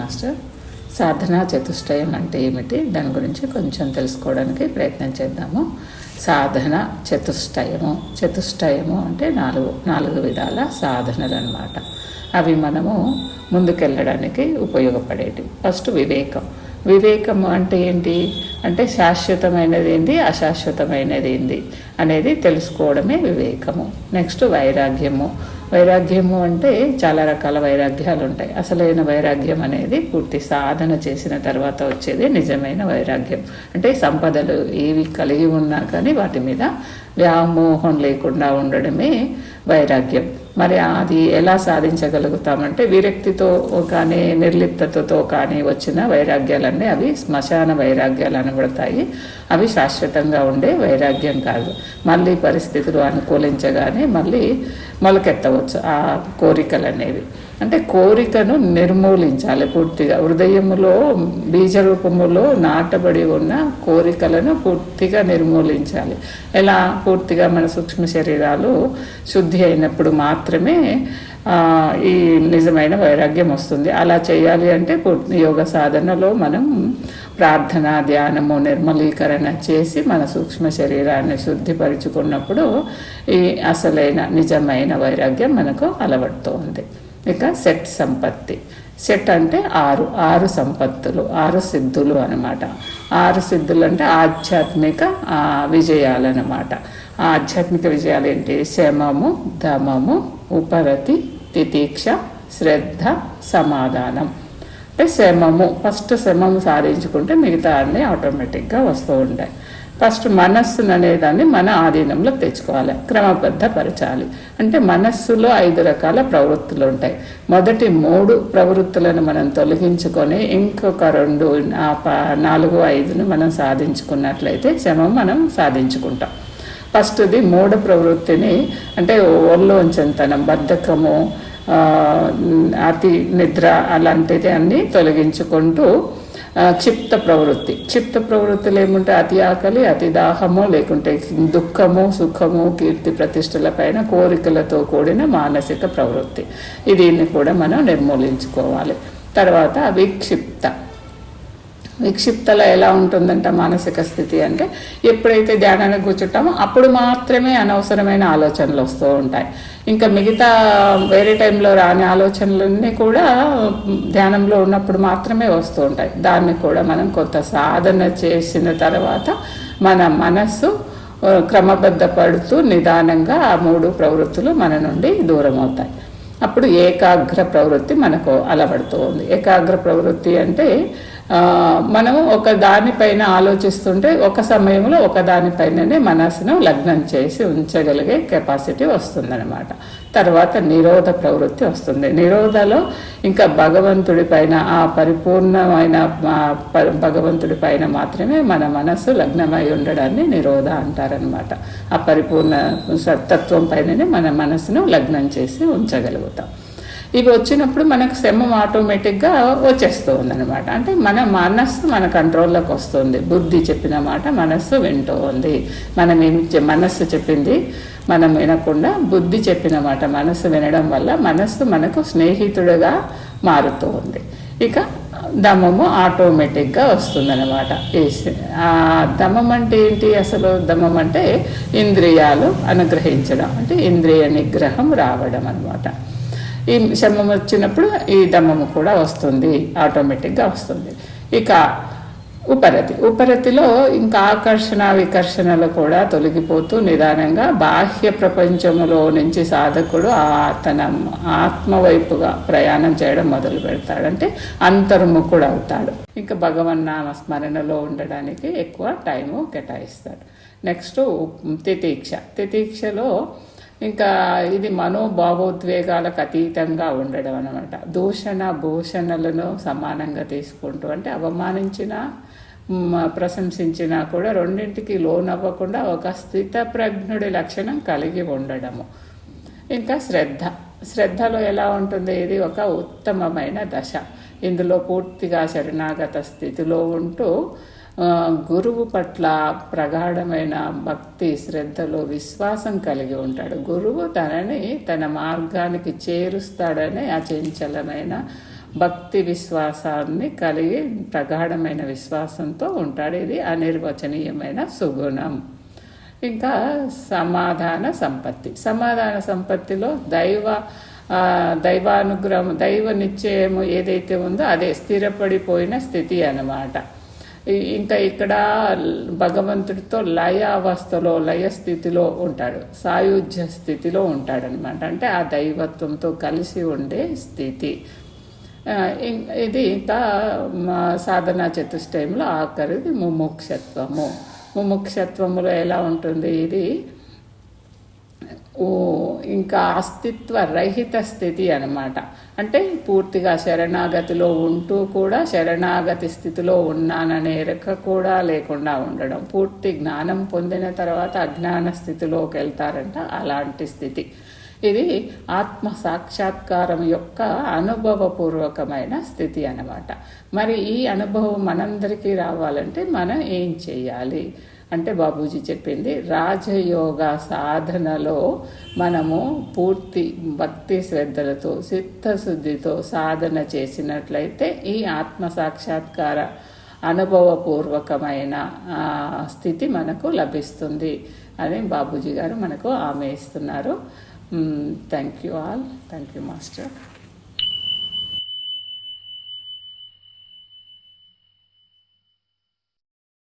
Master. సాధనా చతుష్టయం అంటే ఏమిటి? దాని గురించి కొంచెం తెలుసుకోవడానికి ప్రయత్నం చేద్దాము. సాధన చతుష్టయము. చతుష్టయము అంటే నాలుగు నాలుగు విధాల సాధనలు అన్నమాట అవి మనము ముందుకెళ్ళడానికి ఉపయోగపడేటివి. ఫస్ట్ వివేకం. వివేకం అంటే ఏంటి? అంటే శాశ్వతమైనది ఏంది అశాశ్వతమైనది ఏంది అనేది తెలుసుకోవడమే వివేకము. నెక్స్ట్ వైరాగ్యము. వైరాగ్యము అంటే చాలా రకాల వైరాగ్యాలు ఉంటాయి. అసలైన వైరాగ్యం అనేది పూర్తి సాధన చేసిన తర్వాత వచ్చేది నిజమైన వైరాగ్యం. అంటే సంపదలు ఏవి కలిగి ఉన్నా కానీ వాటి మీద వ్యామోహం లేకుండా ఉండడమే వైరాగ్యం. మరి అది ఎలా సాధించగలుగుతామంటే విరక్తితో కానీ నిర్లిప్తతతో కానీ వచ్చిన వైరాగ్యాలన్నీ అవి శ్మశాన వైరాగ్యాలు అనబడతాయి. అవి శాశ్వతంగా ఉండే వైరాగ్యం కాదు. మళ్ళీ పరిస్థితులు అనుకూలించగానే మళ్ళీ మొలకెత్తవచ్చు ఆ కోరికలు అనేవి అంటే కోరికను నిర్మూలించాలి పూర్తిగా. హృదయములో బీజ రూపములో నాటబడి ఉన్న కోరికలను పూర్తిగా నిర్మూలించాలి. ఎలా? పూర్తిగా మన సూక్ష్మ శరీరాలు శుద్ధి అయినప్పుడు మాత్రమే ఈ నిజమైన వైరాగ్యం వస్తుంది. అలా చేయాలి అంటే పూర్తి యోగ సాధనలో మనం ప్రార్థన ధ్యానము నిర్మలీకరణ చేసి మన సూక్ష్మ శరీరాన్ని శుద్ధిపరుచుకున్నప్పుడు ఈ అసలైన నిజమైన వైరాగ్యం మనకు అలవడుతోంది. ఇక సెట్ సంపత్తి. సెట్ అంటే ఆరు ఆరు సంపత్తులు ఆరు సిద్ధులు అనమాట ఆరు సిద్ధులు అంటే ఆధ్యాత్మిక విజయాలన్నమాట ఆధ్యాత్మిక విజయాలు ఏంటి? శమము దమము ఉపరతి తితీక్ష శ్రద్ధ సమాధానం. అంటే శమము ఫస్ట్ శమము సాధించుకుంటే మిగతా అన్నీ ఆటోమేటిక్గా వస్తూ ఉంటాయి. ఫస్ట్ మనస్సును అనేదాన్ని మన ఆధీనంలో తెచ్చుకోవాలి క్రమబద్ధపరచాలి. అంటే మనస్సులో ఐదు రకాల ప్రవృత్తులు ఉంటాయి. మొదటి మూడు ప్రవృత్తులను మనం తొలగించుకొని ఇంకొక రెండు నాలుగు ఐదును మనం సాధించుకున్నట్లయితే శమం మనం సాధించుకుంటాం. ఫస్ట్ది మూడు ప్రవృత్తిని అంటే ఒళ్ళోంచంతనం బద్ధకము అతి నిద్ర అలాంటిది అన్ని తొలగించుకుంటూ క్షిప్త ప్రవృత్తి. క్షిప్త ప్రవృత్తులు ఏముంటే అతి ఆకలి అతి దాహము లేకుంటే దుఃఖము సుఖము కీర్తి ప్రతిష్టల పైన కోరికలతో కూడిన మానసిక ప్రవృత్తి. దీన్ని కూడా మనం నిర్మూలించుకోవాలి. తర్వాత విక్షిప్త విక్షిప్తలో ఎలా ఉంటుందంట మానసిక స్థితి అంటే ఎప్పుడైతే ధ్యానానికి కూర్చుంటామో అప్పుడు మాత్రమే అనవసరమైన ఆలోచనలు వస్తూ ఉంటాయి. ఇంకా మిగతా వేరే టైంలో రాని ఆలోచనలన్నీ కూడా ధ్యానంలో ఉన్నప్పుడు మాత్రమే వస్తూ ఉంటాయి. దాన్ని కూడా మనం కొంత సాధన చేసిన తర్వాత మన మనస్సు క్రమబద్ధపడుతూ నిదానంగా ఆ మూడు ప్రవృత్తులు మన నుండి దూరం అవుతాయి అప్పుడు ఏకాగ్ర ప్రవృత్తి మనకు అలవడుతూ ఉంది. ఏకాగ్ర ప్రవృత్తి అంటే మనము ఒక దానిపైన ఆలోచిస్తుంటే ఒక సమయంలో ఒక దానిపైననే మనసును లగ్నం చేసి ఉంచగలిగే కెపాసిటీ వస్తుందన్నమాట. తర్వాత నిరోధ ప్రవృత్తి వస్తుంది. నిరోధలో ఇంకా భగవంతుడి పైన ఆ పరిపూర్ణమైన భగవంతుడి పైన మాత్రమే మన మనసు లగ్నమై ఉండడాన్ని నిరోధ అంటారనమాట ఆ పరిపూర్ణ సత్తత్వం పైననే మన మనసును లగ్నం చేసి ఉంచగలుగుతాం. ఇవి వచ్చినప్పుడు మనకు శమం ఆటోమేటిక్గా వచ్చేస్తుంది అనమాట అంటే మన మనస్సు మన కంట్రోల్లోకి వస్తుంది. బుద్ధి చెప్పిన మాట మనస్సు వింటూ ఉంది మనం ఏం మనస్సు చెప్పింది మనం వినకుండా బుద్ధి చెప్పిన మాట మనస్సు వినడం వల్ల మనస్సు మనకు స్నేహితుడుగా మారుతూ ఉంది ఇక దమము ఆటోమేటిక్గా వస్తుందన్నమాట. దమం అంటే ఏంటి? అసలు దమం అంటే ఇంద్రియాలు అనుగ్రహించడం. అంటే ఇంద్రియ నిగ్రహం రావడం అనమాట ఈ శమం వచ్చినప్పుడు ఈ దమము కూడా వస్తుంది ఆటోమేటిక్గా వస్తుంది. ఇక ఉపరతి. ఉపరతిలో ఇంకా ఆకర్షణ వికర్షణలు కూడా తొలగిపోతూ నిదానంగా బాహ్య ప్రపంచములో నుంచి సాధకుడు తన ఆత్మవైపుగా ప్రయాణం చేయడం మొదలు పెడతాడు. అంటే అంతర్ముఖుడు అవుతాడు. ఇంకా భగవన్నామ స్మరణలో ఉండడానికి ఎక్కువ టైము కేటాయిస్తాడు. నెక్స్ట్ తితీక్ష. తితీక్షలో ఇంకా ఇది మనోభావోద్వేగాలకు అతీతంగా ఉండడం అనమాట దూషణ భూషణలను సమానంగా తీసుకుంటూ అంటే అవమానించిన ప్రశంసించినా కూడా రెండింటికి లోనవ్వకుండా ఒక స్థితప్రజ్ఞుడి లక్షణం కలిగి ఉండడము. ఇంకా శ్రద్ధ. శ్రద్ధలో ఎలా ఉంటుంది? ఇది ఒక ఉత్తమమైన దశ. ఇందులో పూర్తిగా శరణాగత స్థితిలో ఉంటూ గురువు పట్ల ప్రగాఢమైన భక్తి శ్రద్ధలో విశ్వాసం కలిగి ఉంటాడు. గురువు తనని తన మార్గానికి చేరుస్తాడనే అచంచలమైన భక్తి విశ్వాసాన్ని కలిగి ప్రగాఢమైన విశ్వాసంతో ఉంటాడు. ఇది అనిర్వచనీయమైన సుగుణం. ఇంకా సమాధాన సంపత్తి. సమాధాన సంపత్తిలో దైవ దైవానుగ్రహం దైవ నిశ్చయము ఏదైతే ఉందో అదే స్థిరపడిపోయిన స్థితి అన్నమాట. ఇంకా ఇక్కడ భగవంతుడితో లయ అవస్థలో లయ స్థితిలో ఉంటాడు. సాయుధ్య స్థితిలో ఉంటాడనమాట అంటే ఆ దైవత్వంతో కలిసి ఉండే స్థితి. ఇది ఇంకా మా సాధనా చతుష్టయంలో ఆఖరిది ముముక్షత్వము. ముముక్షత్వములో ఎలా ఉంటుంది? ఇది ఇంకా అస్తిత్వ రహిత స్థితి అన్నమాట. అంటే పూర్తిగా శరణాగతిలో ఉంటూ కూడా శరణాగతి స్థితిలో ఉన్నాననే ఎరక కూడా లేకుండా ఉండడం. పూర్తి జ్ఞానం పొందిన తర్వాత అజ్ఞాన స్థితిలోకి వెళ్తారంట అలాంటి స్థితి. ఇది ఆత్మ సాక్షాత్కారం యొక్క అనుభవపూర్వకమైన స్థితి అనమాట మరి ఈ అనుభవం మనందరికీ రావాలంటే మనం ఏం చేయాలి? అంటే బాబూజీ చెప్పింది రాజయోగ సాధనలో మనము పూర్తి భక్తి శ్రద్ధలతో చిత్తశుద్ధితో సాధన చేసినట్లయితే ఈ ఆత్మ సాక్షాత్కార అనుభవపూర్వకమైన స్థితి మనకు లభిస్తుంది అని బాబూజీ గారు మనకు ఆమె ఇస్తున్నారు. Thank you all thank you master